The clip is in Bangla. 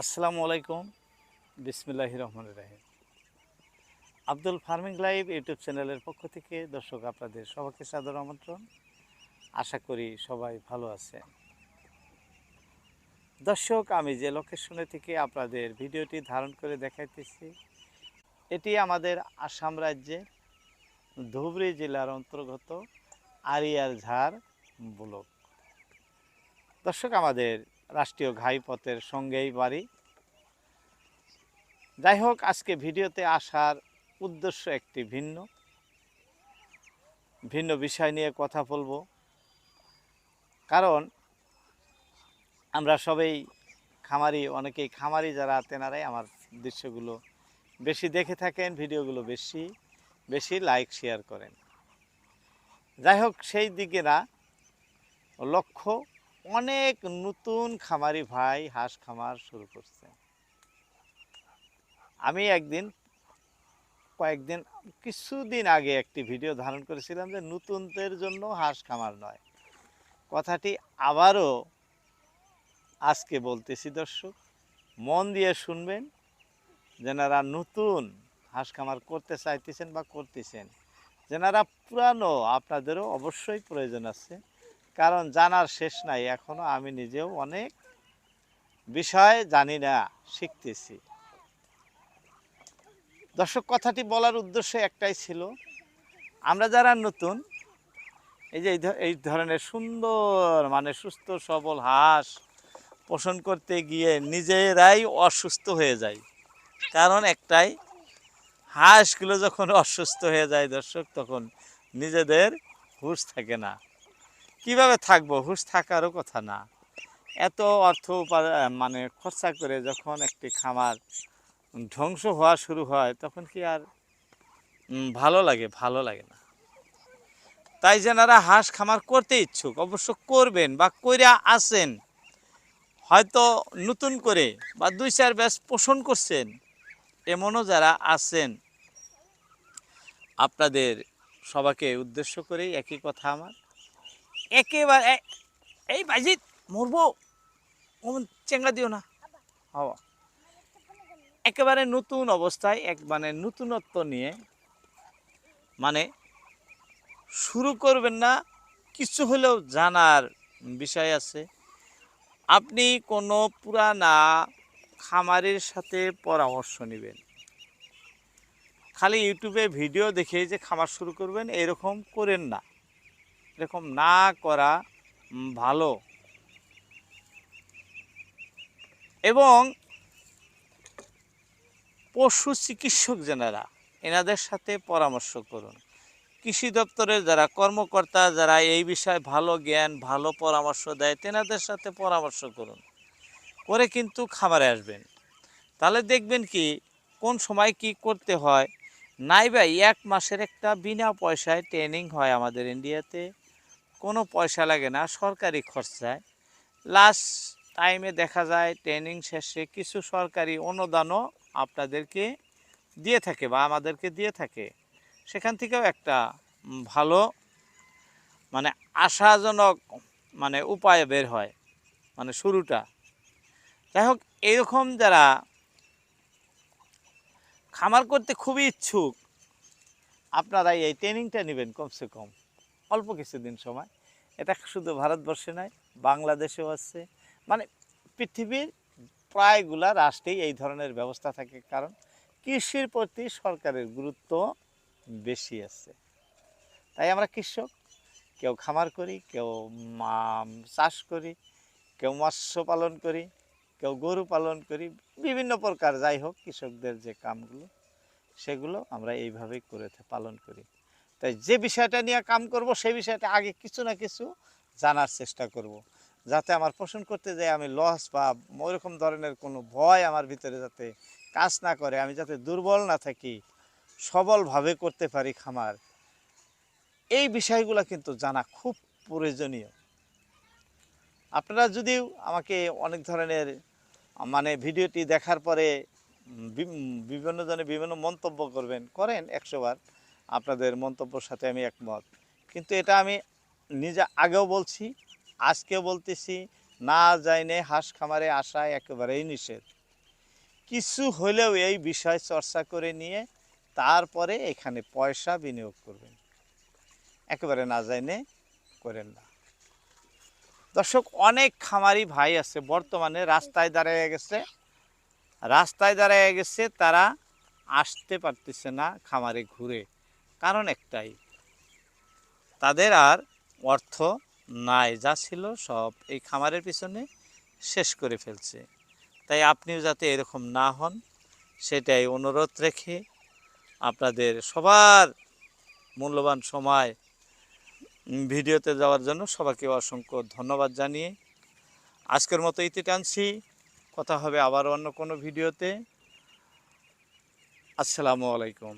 আসসালামু আলাইকুম। বিসমিল্লাহ রহমান রাহিম। আব্দুল ফার্মিং লাইভ ইউটিউব চ্যানেলের পক্ষ থেকে দর্শক আপনাদের সবাইকে সাদর আমন্ত্রণ। আশা করি সবাই ভালো আছে দর্শক, আমি যে লোকেশনে থেকে আপনাদের ভিডিওটি ধারণ করে দেখাইতেছি, এটি আমাদের আসাম রাজ্যে ধুবড়ী জেলার অন্তর্গত আরিয়ার ঝাড় ব্লক। দর্শক, আমাদের রাষ্ট্রীয় ঘাইপথের সঙ্গেই বাড়ি। যাই হোক, আজকে ভিডিওতে আসার উদ্দেশ্য একটি ভিন্ন। ভিন্ন বিষয় নিয়ে কথা বলব। কারণ আমরা সবাই খামারি, অনেকেই খামারি যারা তেনারাই আমার দৃশ্যগুলো বেশি দেখে থাকেন, ভিডিওগুলো বেশি বেশি লাইক, শেয়ার করেন। যাই হোক, সেই দিকে না লক্ষ্য অনেক নতুন খামারি ভাই হাঁস খামার শুরু করছে। আমি একদিন, কয়েকদিন, কিছুদিন আগে একটি ভিডিও ধারণ করেছিলাম যে নতুনদের জন্য হাঁস খামার নয়। কথাটি আবারও আজকে বলতেছি দর্শক, মন দিয়ে শুনবেন যেনারা নতুন হাঁস খামার করতে চাইতেছেন বা করতেছেন, যেনারা পুরানো আপনাদেরও অবশ্যই প্রয়োজন আছে। কারণ জানার শেষ নাই, এখনও আমি নিজেও অনেক বিষয় জানি না, শিখতেছি। দর্শক, কথাটি বলার উদ্দেশ্য একটাই ছিল, আমরা যারা নতুন, এই যে এই ধরনের সুন্দর মানে সুস্থ, সবল হাঁস পোষণ করতে গিয়ে নিজেরাই অসুস্থ হয়ে যায় কারণ একটাই, হাঁসগুলো যখন অসুস্থ হয়ে যায় দর্শক, তখন নিজেদের হুঁশ থাকে না। কীভাবে থাকব? হুঁশ থাকারও কথা না। এত অর্থ মানে খরচা করে যখন একটি খামার ধ্বংস হওয়া শুরু হয়, তখন কি আর ভালো লাগে? ভালো লাগে না। তাই যেনারা হাঁস খামার করতে ইচ্ছুক। অবশ্য করবেন বা কইরা আছেন। হয়তো নতুন করে বা দুই চার ব্যাস পোষণ করছেন। এমনও যারা আছেন। আপনাদের সবাকে উদ্দেশ্য করেই একই কথা আমার। একেবারে এই বাজিত মরবো ওমন চেঙ্গা দিও না। হওয়া একেবারে নতুন অবস্থায় এক মানে নতুনত্ব নিয়ে। মানে শুরু করবেন না, কিছু হলেও জানার বিষয় আছে। আপনি কোনো পুরানা খামারের সাথে পরামর্শ নেবেন। খালি ইউটিউবে ভিডিও দেখে যে খামার শুরু করবেন, এরকম করেন না। এরকম না করা ভালো। এবং পশু চিকিৎসক যেনারা এনাদের সাথে পরামর্শ করুন। কৃষি দপ্তরের যারা কর্মকর্তা, যারা এই বিষয়ে ভালো জ্ঞান, ভালো পরামর্শ দেয়, তেনাদের সাথে পরামর্শ করুন। করে কিন্তু খামারে আসবেন। তাহলে দেখবেন কি, কোন সময় কি করতে হয়? নাই ভাই, এক মাসের একটা বিনা পয়সায় ট্রেনিং হয় আমাদের ইন্ডিয়াতে কোনো পয়সা লাগে না, সরকারি খরচায়। লাস্ট টাইমে দেখা যায় ট্রেনিং শেষে কিছু সরকারি অনুদানও আপনাদেরকে দিয়ে থাকে বা আমাদেরকে দিয়ে থাকে। সেখান থেকেও একটা ভালো মানে আশাজনক মানে উপায় বের হয় মানে শুরুটা। যাই হোক, এরকম যারা খামার করতে খুবই ইচ্ছুক আপনারা এই ট্রেনিংটা নেবেন কমসে কম। অল্প কিছুদিন সময়। এটা শুধু ভারতবর্ষে নয়, বাংলাদেশেও আছে। মানে পৃথিবীর প্রায়গুলা রাষ্ট্রেই এই ধরনের ব্যবস্থা থাকে, কারণ কৃষির প্রতি সরকারের গুরুত্ব বেশি আছে। তাই আমরা কৃষক, কেউ খামার করি, কেউ চাষ করি, কেউ মৎস্য পালন করি, কেউ গরু পালন করি, বিভিন্ন প্রকার যাই হোক কৃষকদের যে কামগুলো, সেগুলো আমরা এইভাবেই করে পালন করি। তাই যে বিষয়টা নিয়ে কাম করব, সেই বিষয়টা আগে কিছু না কিছু জানার চেষ্টা করব। যাতে আমার পোষণ করতে যাই আমি লস বা ওইরকম ধরনের কোনো ভয় আমার ভিতরে যাতে কাজ না করে, আমি যাতে দুর্বল না থাকি, সবলভাবে করতে পারি খামার এই বিষয়গুলো কিন্তু জানা খুব প্রয়োজনীয় আপনারা যদিও আমাকে অনেক ধরনের মানে ভিডিওটি দেখার পরে বিভিন্ন জনে বিভিন্ন মন্তব্য করবেন, করেন একশোবার আপনাদের মন্তব্যর সাথে আমি একমত। কিন্তু এটা আমি নিজে আগেও বলছি, আজকেও বলতেছি, না যাইনে হাঁস খামারে আসা একেবারেই নিষেধ। কিছু হলেও এই বিষয় চর্চা করে নিয়ে তারপরে এখানে পয়সা বিনিয়োগ করবেন। একেবারে না জানে করেন না। দর্শক, অনেক খামারি ভাই আছে, বর্তমানে রাস্তায় দাঁড়িয়ে গেছে। রাস্তায় দাঁড়িয়ে গেছে, তারা আসতে পারতেছে না খামারে ঘুরে। কারণ একটাই। তাদের আর অর্থ নাই, যা ছিল সব এই খামারের পিছনে শেষ করে ফেলছে। তাই আপনিও যাতে এরকম না হন, সেটাই অনুরোধ রেখে আপনাদের সবার মূল্যবান সময় ভিডিওতে যাওয়ার জন্য সবাইকে অসংখ্য ধন্যবাদ জানিয়ে আজকের মতো ইতি টানছি। কথা হবে আবার অন্য কোনো ভিডিওতে। আসসালামু আলাইকুম।